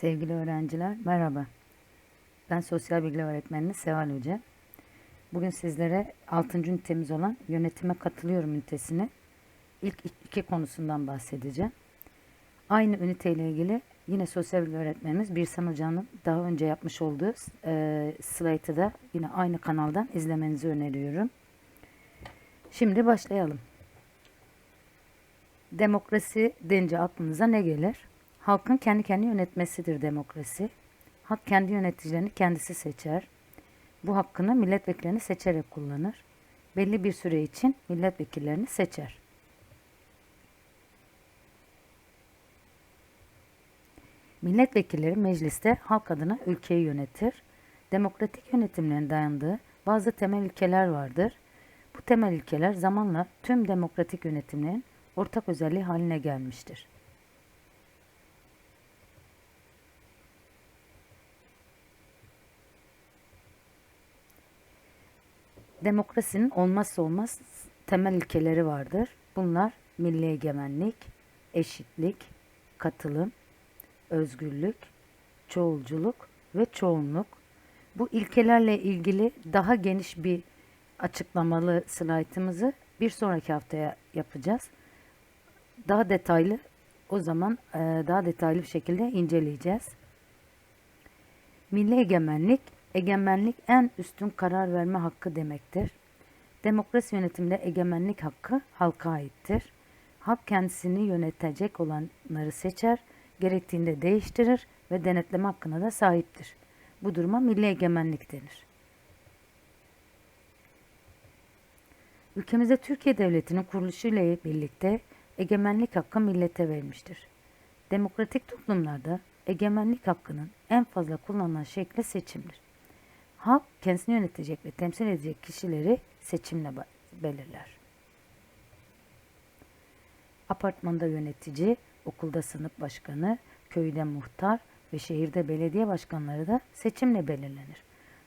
Sevgili öğrenciler, merhaba. Ben sosyal bilgi öğretmeniniz Seval Hoca. Bugün sizlere 6. ünitemiz olan yönetime katılıyorum ünitesini ilk iki konusundan bahsedeceğim. Aynı üniteyle ilgili yine sosyal bilgi öğretmenimiz Birsan Hoca'nın daha önce yapmış olduğu e, slaytı da yine aynı kanaldan izlemenizi öneriyorum. Şimdi başlayalım. Demokrasi denince aklınıza ne gelir? Halkın kendi kendini yönetmesidir demokrasi. Halk kendi yöneticilerini kendisi seçer. Bu hakkını milletvekillerini seçerek kullanır. Belli bir süre için milletvekillerini seçer. Milletvekilleri mecliste halk adına ülkeyi yönetir. Demokratik yönetimlerin dayandığı bazı temel ilkeler vardır. Bu temel ilkeler zamanla tüm demokratik yönetimlerin ortak özelliği haline gelmiştir. Demokrasinin olmazsa olmaz temel ilkeleri vardır. Bunlar milli egemenlik, eşitlik, katılım, özgürlük, çoğulculuk ve çoğunluk. Bu ilkelerle ilgili daha geniş bir açıklamalı slaytımızı bir sonraki haftaya yapacağız. Daha detaylı o zaman e, daha detaylı bir şekilde inceleyeceğiz. Milli egemenlik, egemenlik en üstün karar verme hakkı demektir. Demokrasi yönetiminde egemenlik hakkı halka aittir. Halk kendisini yönetecek olanları seçer, gerektiğinde değiştirir ve denetleme hakkına da sahiptir. Bu duruma milli egemenlik denir. Ülkemizde Türkiye Devleti'nin kuruluşu ile birlikte egemenlik hakkı millete verilmiştir. Demokratik toplumlarda egemenlik hakkının en fazla kullanılan şekli seçimdir. Halk kendisini yönetecek ve temsil edecek kişileri seçimle belirler. Apartmanda yönetici, okulda sınıf başkanı, köyde muhtar ve şehirde belediye başkanları da seçimle belirlenir.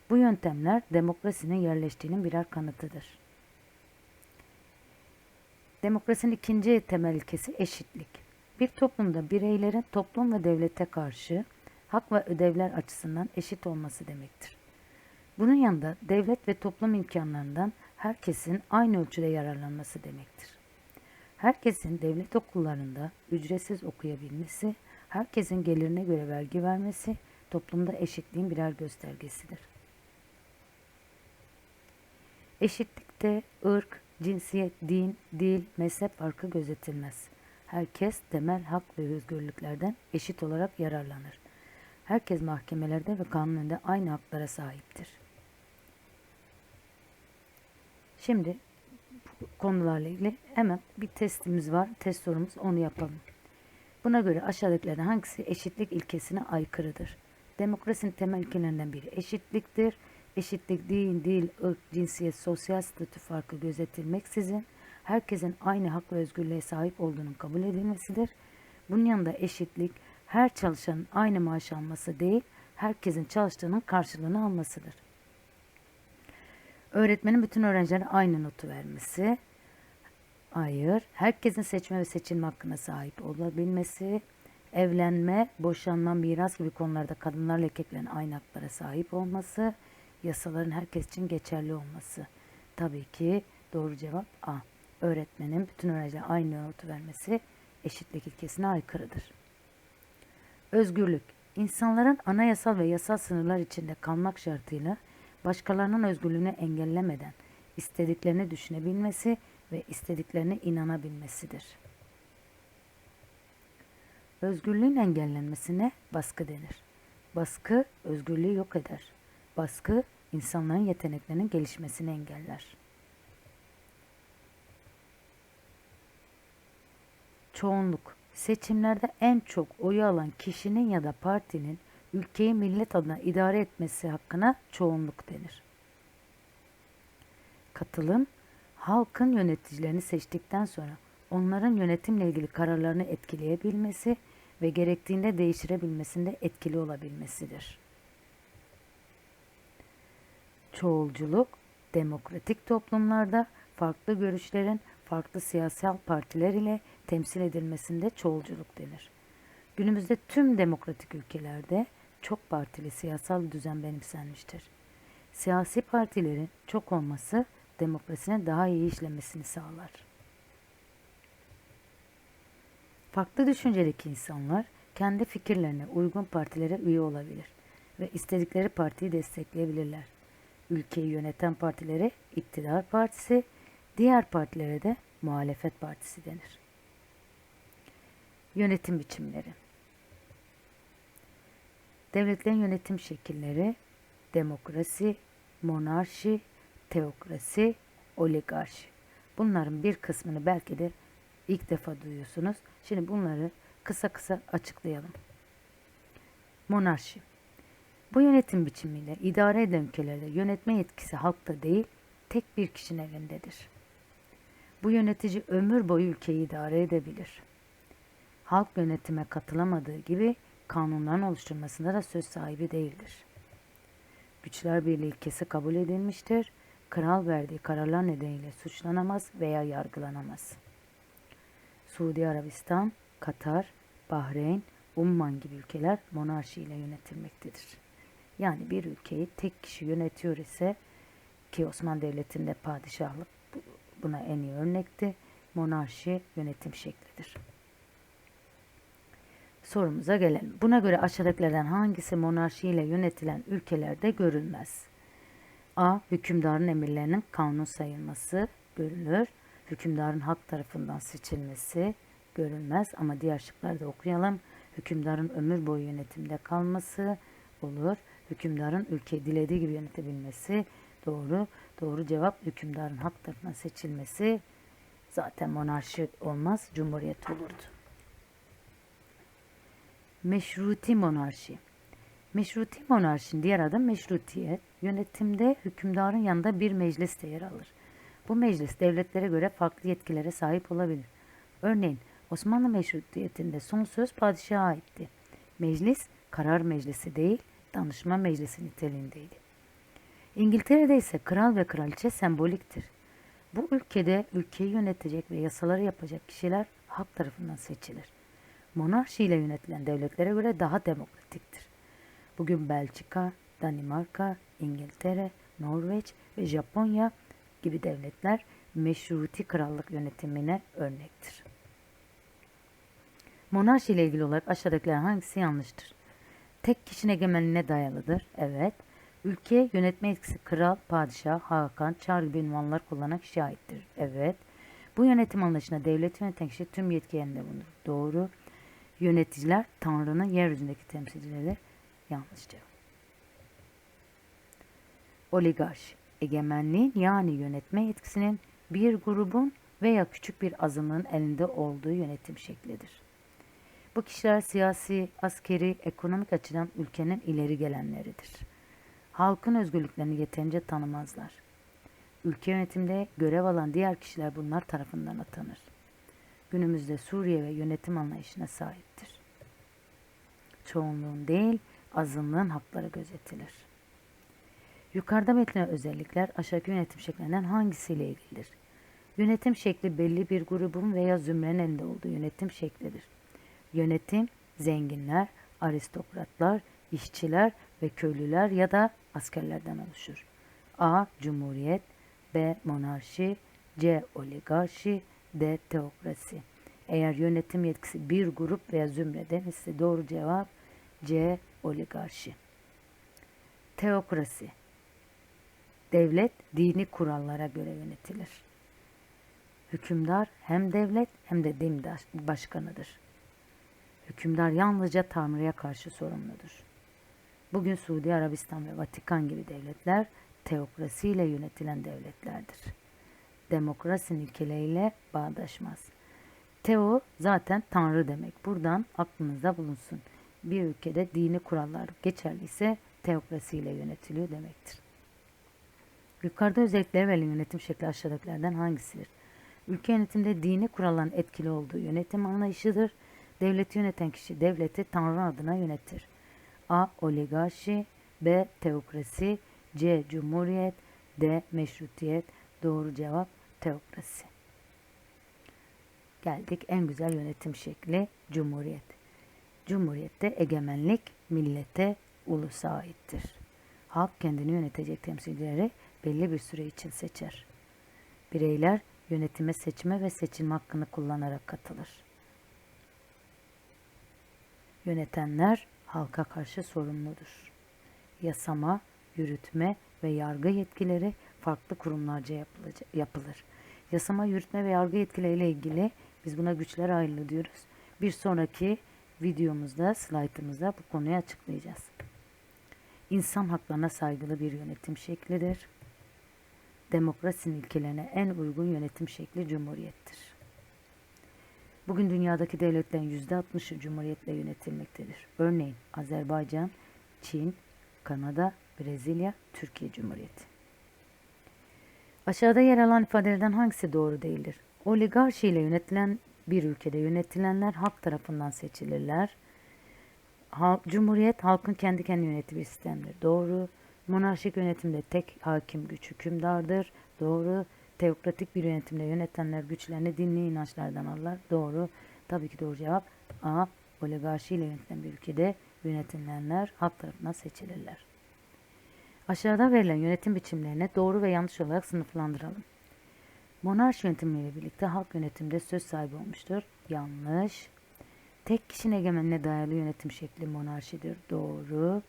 Bu yöntemler demokrasinin yerleştiğinin birer kanıtıdır. Demokrasinin ikinci temel ilkesi eşitlik. Bir toplumda bireylerin toplum ve devlete karşı hak ve ödevler açısından eşit olması demektir. Bunun yanında devlet ve toplum imkanlarından herkesin aynı ölçüde yararlanması demektir. Herkesin devlet okullarında ücretsiz okuyabilmesi, herkesin gelirine göre vergi vermesi toplumda eşitliğin birer göstergesidir. Eşitlikte ırk, cinsiyet, din, dil, mezhep farkı gözetilmez. Herkes temel hak ve özgürlüklerden eşit olarak yararlanır. Herkes mahkemelerde ve kanun önünde aynı haklara sahiptir. Şimdi konularla ilgili hemen bir testimiz var. Test sorumuz onu yapalım. Buna göre aşağıdakilerden hangisi eşitlik ilkesine aykırıdır? Demokrasinin temel ilkelerinden biri eşitliktir. Eşitlik din, dil, ırk, cinsiyet, sosyal statü farkı gözetilmeksizin herkesin aynı hak ve özgürlüğe sahip olduğunun kabul edilmesidir. Bunun yanında eşitlik her çalışanın aynı maaş alması değil, herkesin çalıştığının karşılığını almasıdır. Öğretmenin bütün öğrencilere aynı notu vermesi. Hayır. Herkesin seçme ve seçilme hakkına sahip olabilmesi. Evlenme, boşanma, miras gibi konularda kadınlarla erkeklerin aynı haklara sahip olması. Yasaların herkes için geçerli olması. Tabii ki doğru cevap A. Öğretmenin bütün öğrencilere aynı notu vermesi eşitlik ilkesine aykırıdır. Özgürlük. İnsanların anayasal ve yasal sınırlar içinde kalmak şartıyla başkalarının özgürlüğünü engellemeden istediklerini düşünebilmesi ve istediklerine inanabilmesidir. Özgürlüğün engellenmesine baskı denir. Baskı özgürlüğü yok eder. Baskı insanların yeteneklerinin gelişmesini engeller. Çoğunluk seçimlerde en çok oyu alan kişinin ya da partinin ülkeyi millet adına idare etmesi hakkına çoğunluk denir. Katılım, halkın yöneticilerini seçtikten sonra onların yönetimle ilgili kararlarını etkileyebilmesi ve gerektiğinde değiştirebilmesinde etkili olabilmesidir. Çoğulculuk, demokratik toplumlarda farklı görüşlerin farklı siyasal partiler ile temsil edilmesinde çoğulculuk denir. Günümüzde tüm demokratik ülkelerde çok partili siyasal düzen benimsenmiştir. Siyasi partilerin çok olması demokrasinin daha iyi işlemesini sağlar. Farklı düşüncedeki insanlar kendi fikirlerine uygun partilere üye olabilir ve istedikleri partiyi destekleyebilirler. Ülkeyi yöneten partilere iktidar partisi, diğer partilere de muhalefet partisi denir. Yönetim biçimleri Devletlerin yönetim şekilleri demokrasi, monarşi, teokrasi, oligarşi. Bunların bir kısmını belki de ilk defa duyuyorsunuz. Şimdi bunları kısa kısa açıklayalım. Monarşi. Bu yönetim biçimiyle idare eden ülkelerde yönetme yetkisi halkta değil, tek bir kişinin elindedir. Bu yönetici ömür boyu ülkeyi idare edebilir. Halk yönetime katılamadığı gibi kanunların oluşturmasında da söz sahibi değildir. Güçler Birliği ilkesi kabul edilmiştir. Kral verdiği kararlar nedeniyle suçlanamaz veya yargılanamaz. Suudi Arabistan, Katar, Bahreyn, Umman gibi ülkeler monarşi ile yönetilmektedir. Yani bir ülkeyi tek kişi yönetiyor ise ki Osmanlı Devleti'nde padişahlık buna en iyi örnekti. Monarşi yönetim şeklidir. Sorumuza gelelim. Buna göre aşağıdakilerden hangisi monarşiyle yönetilen ülkelerde görülmez? A. Hükümdarın emirlerinin kanun sayılması görülür. Hükümdarın halk tarafından seçilmesi görülmez ama diğer şıkları da okuyalım. Hükümdarın ömür boyu yönetimde kalması olur. Hükümdarın ülkeyi dilediği gibi yönetebilmesi doğru. Doğru cevap hükümdarın halk tarafından seçilmesi zaten monarşi olmaz, cumhuriyet olurdu. Meşruti monarşi. Meşruti monarşinin diğer adı meşrutiyet. Yönetimde hükümdarın yanında bir meclis de yer alır. Bu meclis devletlere göre farklı yetkilere sahip olabilir. Örneğin Osmanlı meşrutiyetinde son söz padişaha aitti. Meclis karar meclisi değil, danışma meclisi niteliğindeydi. İngiltere'de ise kral ve kraliçe semboliktir. Bu ülkede ülkeyi yönetecek ve yasaları yapacak kişiler halk tarafından seçilir. Monarşi ile yönetilen devletlere göre daha demokratiktir. Bugün Belçika, Danimarka, İngiltere, Norveç ve Japonya gibi devletler meşruti krallık yönetimine örnektir. Monarşi ile ilgili olarak aşağıdakiler hangisi yanlıştır? Tek kişinin egemenliğine dayalıdır. Evet. Ülke yönetme etkisi kral, padişah, hakan, çar gibi ünvanlar kullanan kişiye. Evet. Bu yönetim anlayışında devlet yöneten kişi tüm yetki elinde bulunur. Doğru. Yöneticiler Tanrı'nın yeryüzündeki temsilcileri yanlış cevap. Oligarşi, egemenliğin yani yönetme yetkisinin bir grubun veya küçük bir azınlığın elinde olduğu yönetim şeklidir. Bu kişiler siyasi, askeri, ekonomik açıdan ülkenin ileri gelenleridir. Halkın özgürlüklerini yeterince tanımazlar. Ülke yönetimde görev alan diğer kişiler bunlar tarafından atanır. Günümüzde Suriye ve yönetim anlayışına sahiptir. Çoğunluğun değil, azınlığın hakları gözetilir. Yukarıda belirtilen özellikler aşağıdaki yönetim şeklinden hangisiyle ilgilidir? Yönetim şekli belli bir grubun veya zümrenin elinde olduğu yönetim şeklidir. Yönetim zenginler, aristokratlar, işçiler ve köylüler ya da askerlerden oluşur. A. Cumhuriyet B. Monarşi C. Oligarşi D. Teokrasi Eğer yönetim yetkisi bir grup veya zümreden ise doğru cevap C. Oligarşi Teokrasi Devlet dini kurallara göre yönetilir. Hükümdar hem devlet hem de din başkanıdır. Hükümdar yalnızca Tanrı'ya karşı sorumludur. Bugün Suudi Arabistan ve Vatikan gibi devletler teokrasiyle yönetilen devletlerdir. Demokrasinin ilkeleriyle bağdaşmaz. Teo zaten Tanrı demek. Buradan aklınızda bulunsun. Bir ülkede dini kurallar geçerliyse teokrasiyle yönetiliyor demektir. Yukarıda özellikleri verilen yönetim şekli aşağıdakilerden hangisidir? Ülke yönetiminde dini kuralların etkili olduğu yönetim anlayışıdır. Devleti yöneten kişi devleti Tanrı adına yönetir. A. Oligarşi B. Teokrasi C. Cumhuriyet D. Meşrutiyet Doğru cevap teokrasi. Geldik en güzel yönetim şekli Cumhuriyet. Cumhuriyette egemenlik millete, ulusa aittir. Halk kendini yönetecek temsilcileri belli bir süre için seçer. Bireyler yönetime seçme ve seçilme hakkını kullanarak katılır. Yönetenler halka karşı sorumludur. Yasama, yürütme ve yargı yetkileri farklı kurumlarca yapılır. Yasama, yürütme ve yargı yetkileriyle ilgili biz buna güçler ayrılığı diyoruz. Bir sonraki videomuzda, slaytımızda bu konuyu açıklayacağız. İnsan haklarına saygılı bir yönetim şeklidir. Demokrasinin ilkelerine en uygun yönetim şekli cumhuriyettir. Bugün dünyadaki devletlerin %60'ı cumhuriyetle yönetilmektedir. Örneğin Azerbaycan, Çin, Kanada, Brezilya, Türkiye Cumhuriyeti. Aşağıda yer alan ifadelerden hangisi doğru değildir? Oligarşi ile yönetilen bir ülkede yönetilenler halk tarafından seçilirler. Halk, Cumhuriyet halkın kendi kendine yönettiği bir sistemdir. Doğru. Monarşik yönetimde tek hakim güç hükümdardır. Doğru. Teokratik bir yönetimde yönetenler güçlerini dinli inançlardan alırlar. Doğru. Tabii ki doğru cevap A. Oligarşi ile yönetilen bir ülkede yönetilenler halk tarafından seçilirler. Aşağıda verilen yönetim biçimlerine doğru ve yanlış olarak sınıflandıralım. Monarşi yönetimiyle birlikte halk yönetimde söz sahibi olmuştur. Yanlış. Tek kişinin egemenliğine dayalı yönetim şekli monarşidir. Doğru.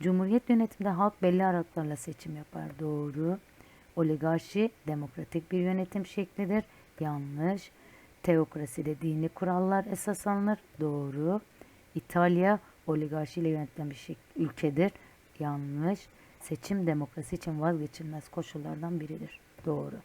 Cumhuriyet yönetiminde halk belli aralıklarla seçim yapar. Doğru. Oligarşi demokratik bir yönetim şeklidir. Yanlış. Teokraside dini kurallar esas alınır. Doğru. İtalya oligarşi ile yönetilen bir ülkedir. Yanlış. Seçim demokrasi için vazgeçilmez koşullardan biridir. Doğru.